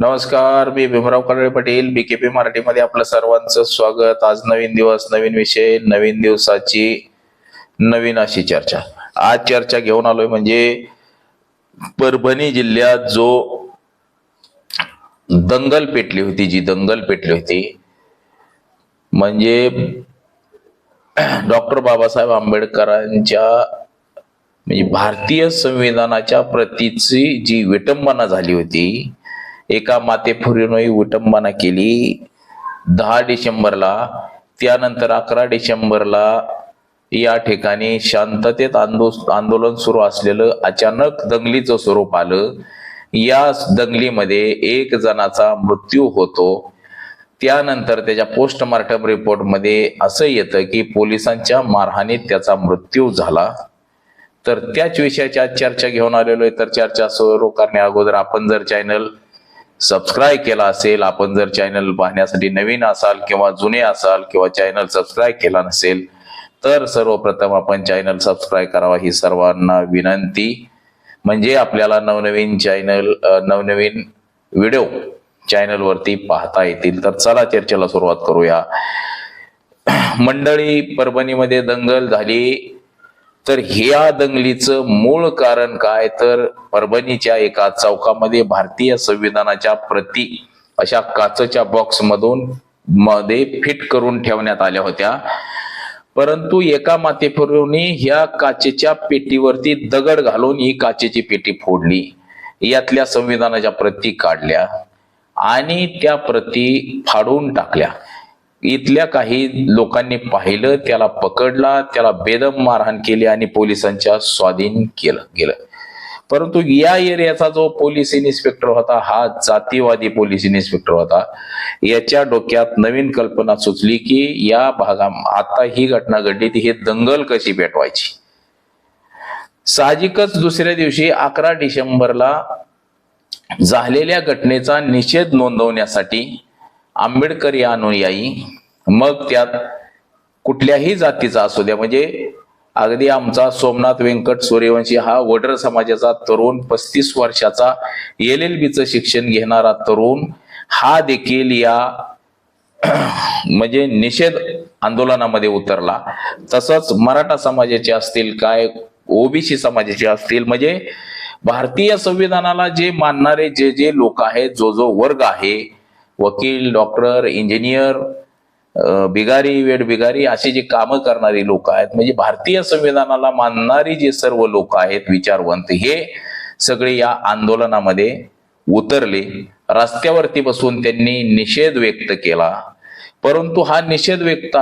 नमस्कार मी भीमराव कडाळे पाटील पी मराठीमध्ये आपलं सर्वांचं स्वागत. आज नवीन दिवस नवीन विषय नवीन दिवसाची नवीन अशी चर्चा. आज चर्चा घेऊन आलोय म्हणजे परभणी जिल्ह्यात जो दंगल पेटली होती जी दंगल पेटली होती म्हणजे डॉक्टर बाबासाहेब आंबेडकरांच्या म्हणजे भारतीय संविधानाच्या प्रतीची जी विटंबना झाली होती एका मातेफुरीनं विटंबना केली. दहा डिसेंबरला त्यानंतर अकरा डिसेंबरला या ठिकाणी शांततेत आंदो आंदोलन सुरू असलेलं अचानक दंगलीचं स्वरूप आलं. या दंगलीमध्ये एक जणाचा मृत्यू होतो. त्यानंतर त्याच्या पोस्टमार्टम रिपोर्टमध्ये असं येतं की पोलिसांच्या मारहाणीत त्याचा मृत्यू झाला. तर त्याच विषयाची आज चर्चा घेऊन आलेलो आहे. तर चर्चा सुरू करण्या अगोदर आपण जर चॅनल सबस्क्राईब केला असेल आपण जर चॅनल पाहण्यासाठी नवीन असाल किंवा जुने असाल किंवा चॅनल सबस्क्राईब केला नसेल तर सर्वप्रथम आपण चॅनल सबस्क्राईब करावा ही सर्वांना विनंती. म्हणजे आपल्याला नवनवीन चॅनल नवनवीन व्हिडिओ चॅनलवरती पाहता येतील. तर चला चर्चेला सुरुवात करूया. मंडळी परभणीमध्ये दंगल झाली. तर ह्या दंगलीचं मूळ कारण काय? तर परभणीच्या एका चौकामध्ये भारतीय संविधानाच्या प्रती अशा काचच्या बॉक्स मधून मध्ये फिट करून ठेवण्यात आल्या होत्या. परंतु एका मातेपुरुनी ह्या काचेच्या पेटीवरती दगड घालून ही काचेची पेटी फोडली. यातल्या संविधानाच्या प्रती काढल्या आणि त्या प्रती फाडून टाकल्या. इथल्या काही लोकांनी पाहिलं त्याला पकडला त्याला बेदम मारहाण केली आणि पोलिसांच्या स्वाधीन केलं गेलं. परंतु या एरियाचा जो पोलीस इन्स्पेक्टर होता हा जातीवादी पोलीस इन्स्पेक्टर होता याच्या डोक्यात नवीन कल्पना सुचली की या भागा आता ही घटना घडली ती हे दंगल कशी पेटवायची? साहजिकच दुसऱ्या दिवशी अकरा डिसेंबरला झालेल्या घटनेचा निषेध नोंदवण्यासाठी आंबेडकरी अनुयायी मग त्यात कुठल्याही जातीचा असू द्या म्हणजे अगदी आमचा सोमनाथ व्यंकट सूर्यवंशी हा वडर समाजाचा तरुण पस्तीस वर्षाचा एल एल बीचं शिक्षण घेणारा तरुण हा देखील या म्हणजे निषेध आंदोलनामध्ये उतरला. तसंच मराठा समाजाचे असतील काय ओबीसी समाजाचे असतील म्हणजे भारतीय संविधानाला जे मानणारे जे जे लोक आहेत जो जो वर्ग आहे वकील डॉक्टर इंजिनियर बिगारी वेड बिगारी अशी जी कामं करणारी लोक आहेत म्हणजे भारतीय संविधानाला मानणारी जे सर्व लोक आहेत विचारवंत हे सगळे या आंदोलनामध्ये उतरले. रस्त्यावरती बसून त्यांनी निषेध व्यक्त केला. परंतु हा निषेध व्यक्त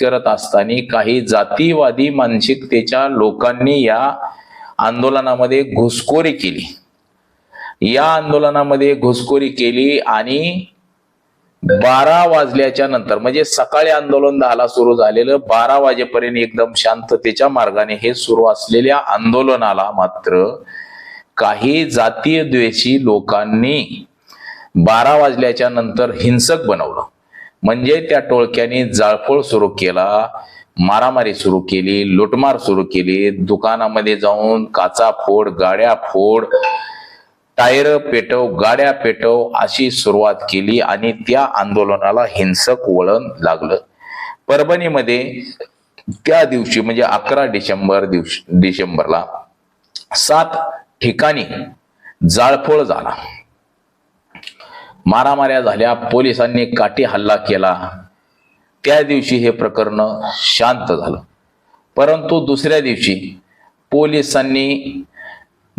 करत असताना काही जातीवादी मानसिकतेच्या लोकांनी या आंदोलनामध्ये घुसखोरी केली. या आंदोलनामध्ये घुसखोरी केली आणि बारा वाजल्याच्या नंतर म्हणजे सकाळी आंदोलन दहाला सुरू झालेलं बारा वाजेपर्यंत एकदम शांततेच्या मार्गाने हे सुरू असलेल्या आंदोलनाला मात्र काही जातीय द्वेषी लोकांनी बारा वाजल्याच्या नंतर हिंसक बनवलं. म्हणजे त्या टोळक्याने जाळपोळ सुरू केला मारामारी सुरू केली लुटमार सुरू केली दुकानामध्ये जाऊन काचा फोड गाड्या फोड टायर पेटव गाड्या पेटव अशी सुरुवात केली आणि त्या आंदोलनाला हिंसक वळण लागलं. परभणीमध्ये त्या दिवशी म्हणजे अकरा डिसेंबर दिवशी डिसेंबरला सात ठिकाणी जाळपोळ झाला. मारामाऱ्या झाल्या पोलिसांनी काठी हल्ला केला. त्या दिवशी हे प्रकरण शांत झालं. परंतु दुसऱ्या दिवशी पोलिसांनी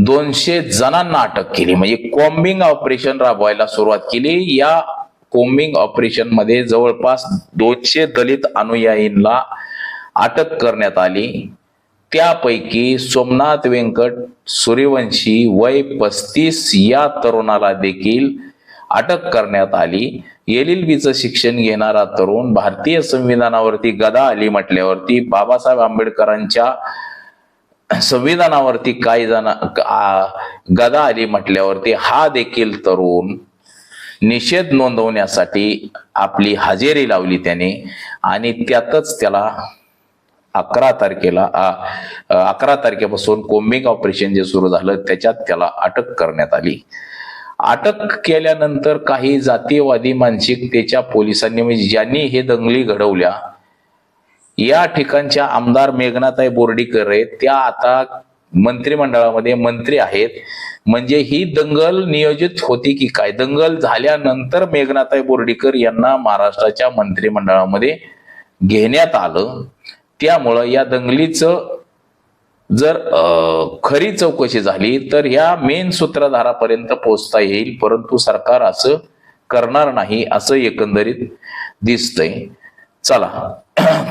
दोनशे जणांना अटक केली. म्हणजे कॉम्बिंग ऑपरेशन राबवायला सुरुवात केली. या कॉम्बिंग ऑपरेशनमध्ये जवळपास दोनशे दलित अनुयायींना अटक करण्यात आली. त्यापैकी सोमनाथ व्यंकट सूर्यवंशी वय पस्तीस या तरुणाला देखील अटक करण्यात आली. एल एल बीचं शिक्षण घेणारा तरुण भारतीय संविधानावरती गदा आली म्हटल्यावरती बाबासाहेब आंबेडकरांच्या संविधानावरती काही जण गदा आली म्हटल्यावरती हा देखील तरुण निषेध नोंदवण्यासाठी आपली हजेरी लावली त्याने आणि त्यातच त्याला अकरा तारखेला अकरा तारखेपासून कोम्बिंग ऑपरेशन जे सुरू झालं त्याच्यात त्याला अटक करण्यात आली. अटक केल्यानंतर काही जातीयवादी मानसिकतेच्या पोलिसांनी म्हणजे ज्यांनी हे दंगली घडवल्या या ठिकाणच्या आमदार मेघनाताई बोर्डीकर आहेत. त्या आता मंत्रिमंडळामध्ये मंत्री आहेत. म्हणजे ही दंगल नियोजित होती की काय? दंगल झाल्यानंतर मेघनाताई बोर्डीकर यांना महाराष्ट्राच्या मंत्रिमंडळामध्ये घेण्यात आलं. त्यामुळं या दंगलीचं जर खरी चौकशी झाली तर ह्या मेन सूत्रधारापर्यंत पोहोचता येईल. परंतु सरकार असं करणार नाही असं एकंदरीत दिसतंय. चला.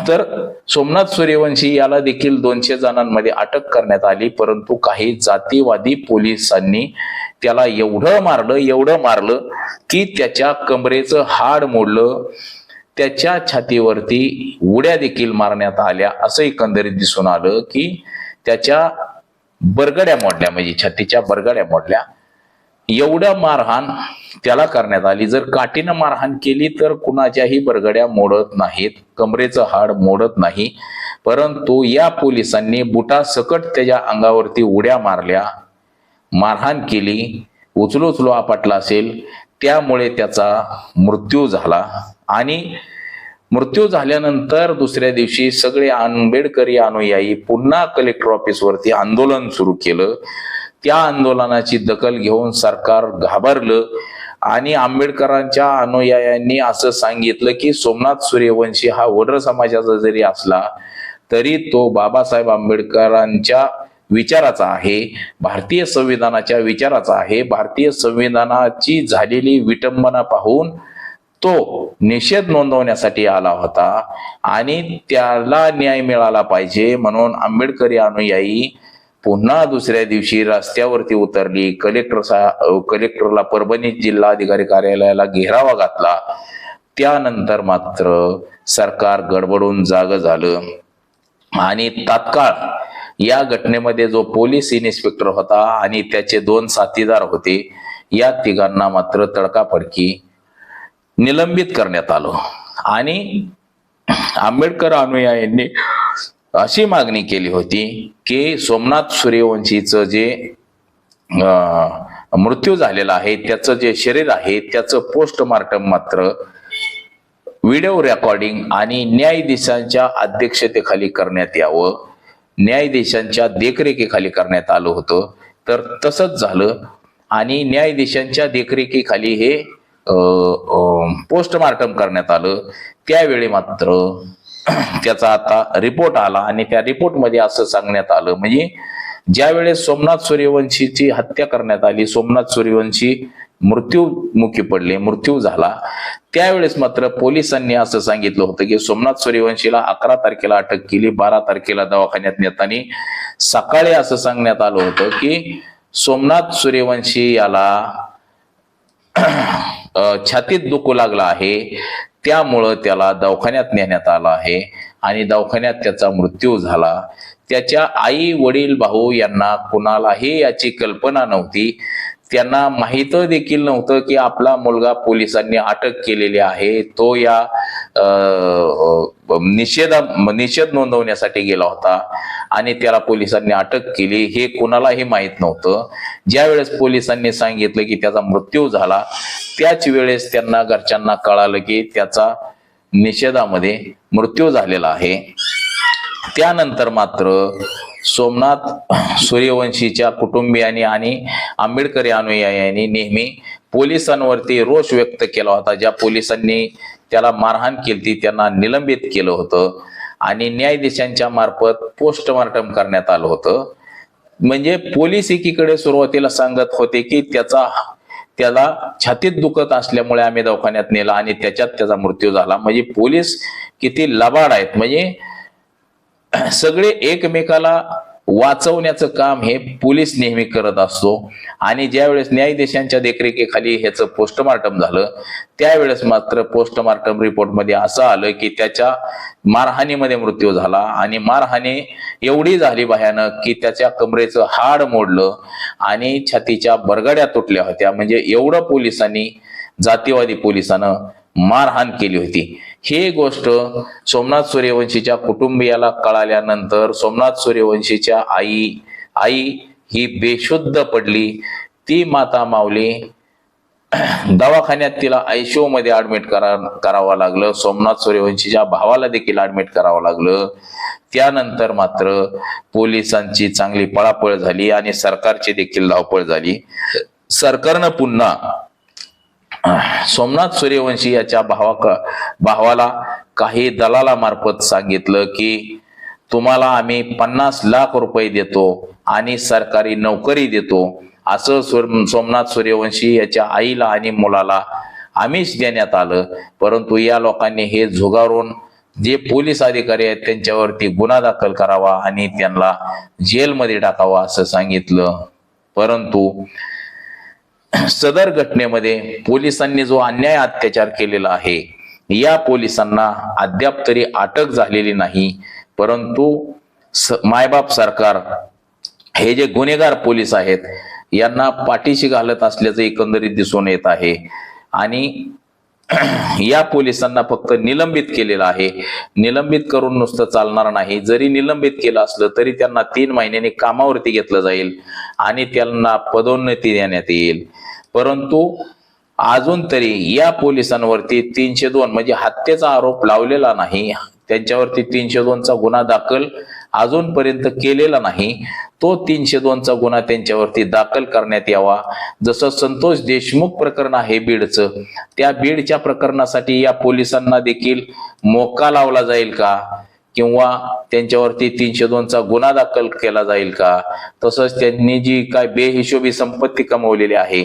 तर सोमनाथ सूर्यवंशी याला देखील दोनशे जणांमध्ये अटक करण्यात आली परंतु काही जातीवादी पोलिसांनी त्याला एवढं मारलं एवढं मारलं की त्याच्या कमरेचं हाड मोडलं. त्याच्या छातीवरती उड्या देखील मारण्यात आल्या. असं एकंदरीत दिसून आलं की त्याच्या बरगड्या मोडल्या म्हणजे छातीच्या बरगड्या मोडल्या. एवढ्या मारहाण त्याला करण्यात आली. जर काठीनं मारहाण केली तर कुणाच्याही बरगड्या मोडत नाहीत कमरेचं हाड मोडत नाही. परंतु या पोलिसांनी बुटा सकट त्याच्या अंगावरती उड्या मारल्या. मारहाण केली. उचलू उचलू आपटला असेल. त्यामुळे त्याचा मृत्यू झाला. आणि मृत्यू झाल्यानंतर दुसऱ्या दिवशी सगळे आंबेडकरी अनुयायी पुन्हा कलेक्टर ऑफिसवरती आंदोलन सुरू केलं. त्या आंदोलनाची दखल घेऊन सरकार घाबरलं आणि आंबेडकरांच्या अनुयायांनी असं सांगितलं की सोमनाथ सूर्यवंशी हा वडर समाजाचा जरी असला तरी तो बाबासाहेब आंबेडकरांच्या विचाराचा आहे भारतीय संविधानाच्या विचाराचा आहे. भारतीय संविधानाची झालेली विटंबना पाहून तो निषेध नोंदवण्यासाठी आला होता आणि त्याला न्याय मिळाला पाहिजे म्हणून आंबेडकरी अनुयायी पुन्हा दुसऱ्या दिवशी रस्त्यावरती उतरली. कलेक्टर सा कलेक्टरला परभणी जिल्हाधिकारी कार्यालयाला घेरावा घातला. त्यानंतर मात्र सरकार गडबडून जाग झालं. आणि तात्काळ या घटनेमध्ये जो पोलीस इन्स्पेक्टर होता आणि त्याचे दोन साथीदार होते या तिघांना मात्र तडकाफडकी निलंबित करण्यात आलं. आणि आंबेडकर अनुयायांनी अशी मागणी केली होती की सोमनाथ सूर्यवंशीचं जे मृत्यू झालेला आहे त्याचं जे शरीर आहे त्याचं पोस्टमार्टम मात्र व्हिडिओ रेकॉर्डिंग आणि न्यायाधीशांच्या अध्यक्षतेखाली करण्यात यावं. न्यायाधीशांच्या देखरेखीखाली करण्यात आलं होतं. तर तसंच झालं आणि न्यायाधीशांच्या देखरेखीखाली हे पोस्टमार्टम करण्यात आलं. त्यावेळी मात्र त्याचा आता रिपोर्ट आला आणि त्या रिपोर्टमध्ये असं सांगण्यात आलं म्हणजे ज्यावेळेस सोमनाथ सूर्यवंशीची हत्या करण्यात आली सोमनाथ सूर्यवंशी मृत्यूमुखी पडले मृत्यू झाला त्यावेळेस मात्र पोलिसांनी असं सांगितलं होतं की सोमनाथ सूर्यवंशीला अकरा तारखेला अटक केली बारा तारखेला दवाखान्यात नेताना सकाळी असं सांगण्यात आलं होतं की सोमनाथ सूर्यवंशी याला छातीत दुखू लागला आहे त्यामुळं त्याला दवाखान्यात नेण्यात आलं आहे आणि दवाखान्यात त्याचा मृत्यू झाला. त्याच्या आई वडील भाऊ यांना कुणालाही याची कल्पना नव्हती. त्यांना माहीत देखील नव्हतं की आपला मुलगा पोलिसांनी अटक केलेली आहे. तो या निषेध निषेधा निषेध नोंदवण्यासाठी गेला होता आणि त्याला पोलिसांनी अटक केली. हे कुणालाही माहीत नव्हतं. ज्यावेळेस पोलिसांनी सांगितलं की त्याचा मृत्यू झाला त्याच वेळेस त्यांना घरच्यांना कळालं की त्याचा निषेधामध्ये मृत्यू झालेला आहे. त्यानंतर मात्र सोमनाथ सूर्यवंशीच्या कुटुंबियांनी आणि आंबेडकरी अनुयायांनी नेहमी पोलिसांवरती रोष व्यक्त केला होता. ज्या पोलिसांनी त्याला मारहाण केली त्यांना निलंबित केलं होतं आणि न्यायाधीशांच्या मार्फत पोस्टमार्टम करण्यात आलं होतं. म्हणजे पोलीस एकीकडे सुरुवातीला सांगत होते की त्याचा त्याला छातीत दुखत असल्यामुळे आम्ही दवाखान्यात नेला आणि त्याच्यात त्याचा मृत्यू झाला. म्हणजे पोलीस किती लबाड आहेत. म्हणजे सगळे एकमेकाला वाचवण्याचं काम हे पोलीस नेहमी करत असतो. आणि ज्यावेळेस न्यायाधीशांच्या देखरेखीखाली ह्याचं पोस्टमार्टम झालं त्यावेळेस मात्र पोस्टमार्टम रिपोर्टमध्ये असं आलं की त्याच्या मारहाणीमध्ये मृत्यू झाला. आणि मारहाणी एवढी झाली भयानक की त्याच्या कमरेचं हाड मोडलं आणि छातीच्या बरगड्या तुटल्या होत्या. म्हणजे एवढं पोलिसांनी जातीवादी पोलिसानं मारहाण केली होती. ही गोष्ट सोमनाथ सूर्यवंशीच्या कुटुंबियाला कळाल्यानंतर सोमनाथ सूर्यवंशीच्या आई आई ही बेशुद्ध पडली. ती माता माऊली दवाखान्यात तिला आयसीयू मध्ये ऍडमिट करा करावं लागलं. सोमनाथ सूर्यवंशीच्या भावाला देखील ऍडमिट करावं लागलं. त्यानंतर मात्र पोलिसांची चांगली पळापळ झाली आणि सरकारची देखील धावपळ झाली. सरकारनं पुन्हा सोमनाथ सूर्यवंशी याच्या भावा भावाला काही दलालामार्फत सांगितलं की तुम्हाला आम्ही पन्नास लाख रुपये देतो आणि सरकारी नोकरी देतो. असं सुर- सोमनाथ सूर्यवंशी याच्या आईला आणि मुलाला आमिष देण्यात आलं. परंतु या लोकांनी हे झुगारून जे पोलीस अधिकारी आहेत त्यांच्यावरती गुन्हा दाखल करावा आणि त्यांना जेलमध्ये टाकावा असं सांगितलं. परंतु सदर घटनेमध्ये पोलिसांनी जो अन्याय अत्याचार केलेला आहे या पोलिसांना अद्याप तरी अटक झालेली नाही परंतु स- मायबाप सरकार हे जे गुन्हेगार पोलीस आहेत यांना पाठीशी घालत असल्याचं एकंदरीत दिसून येत आहे. आणि या पोलिसांना फक्त निलंबित केलेलं आहे. निलंबित करून नुसतं चालणार नाही. जरी निलंबित केलं असलं तरी त्यांना तीन महिन्यांनी कामावरती घेतलं जाईल आणि त्यांना पदोन्नती देण्यात येईल. परंतु अजून तरी या पोलिसांवरती तीनशे दोन म्हणजे हत्येचा आरोप लावलेला नाही. त्यांच्यावरती तीनशे दोनचा गुन्हा दाखल अजूनपर्यंत केलेला नाही. तो तीनशे दोनचा गुन्हा त्यांच्यावरती दाखल करण्यात यावा. जसं संतोष देशमुख प्रकरण आहे बीडचं त्या बीडच्या प्रकरणासाठी या पोलिसांना देखील मोका लावला जाईल का? किंवा त्यांच्यावरती तीनशे दोनचा गुन्हा दाखल केला जाईल का? तसंच त्यांनी जी काय बेहिशोबी संपत्ती कमवलेली आहे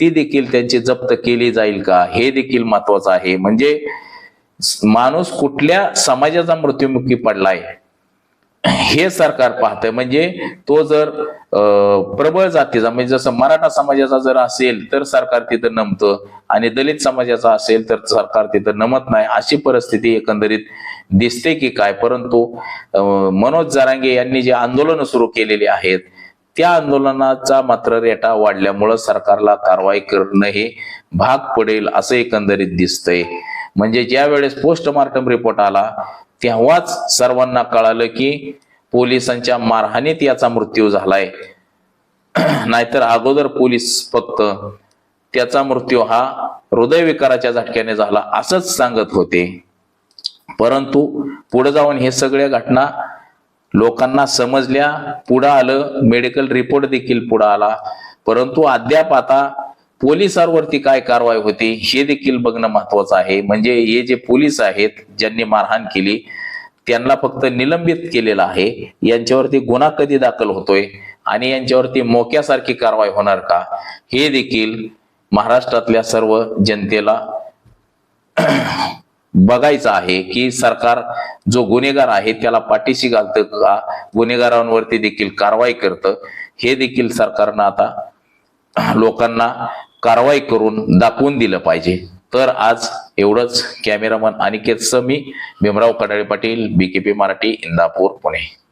ती देखील त्यांची जप्त केली जाईल का? हे देखील महत्वाचं आहे. म्हणजे माणूस कुठल्या समाजाचा मृत्युमुखी पडलाय हे सरकार पाहतंय. म्हणजे तो जर अं, प्रबळ जातीचा म्हणजे जसं मराठा समाजाचा जर असेल तर सरकार तिथं नमतं. आणि दलित समाजाचा असेल तर सरकार तिथं नमत नाही. अशी परिस्थिती एकंदरीत दिसते की काय? परंतु मनोज जरांगे यांनी जे आंदोलन सुरू केलेली आहेत त्या आंदोलनाचा मात्र रेटा वाढल्यामुळं सरकारला कारवाई करणं हे भाग पडेल असं एकंदरीत दिसतंय. म्हणजे ज्या वेळेस पोस्टमार्टम रिपोर्ट आला तेव्हाच सर्वांना कळालं की पोलिसांच्या मारहाणीत याचा मृत्यू झालाय. नाहीतर अगोदर पोलीस फक्त त्याचा मृत्यू हा हृदयविकाराच्या झटक्याने झाला असंच सांगत होते. परंतु पुढे जाऊन हे सगळ्या घटना लोकांना समजल्या पुढं आलं मेडिकल रिपोर्ट देखील पुढं आला. परंतु अद्याप आता पोलिसांवरती काय कारवाई होती हे देखील बघणं महत्वाचं आहे. म्हणजे हे जे पोलीस आहेत ज्यांनी मारहाण केली त्यांना फक्त निलंबित केलेलं आहे. यांच्यावरती गुन्हा कधी दाखल होतोय आणि यांच्यावरती मोक्यासारखी कारवाई होणार का हे देखील महाराष्ट्रातल्या सर्व जनतेला बघायचं आहे की सरकार जो गुन्हेगार आहे त्याला पाठीशी घालतं का गुन्हेगारांवरती देखील कारवाई करतं हे देखील सरकारनं आता लोकांना कारवाई करून दाखवून दिलं पाहिजे. तर आज एवढंच. Cameraman Aniket Sami Bhimrao Kadale Patil BKP Marathi Indapur Pune.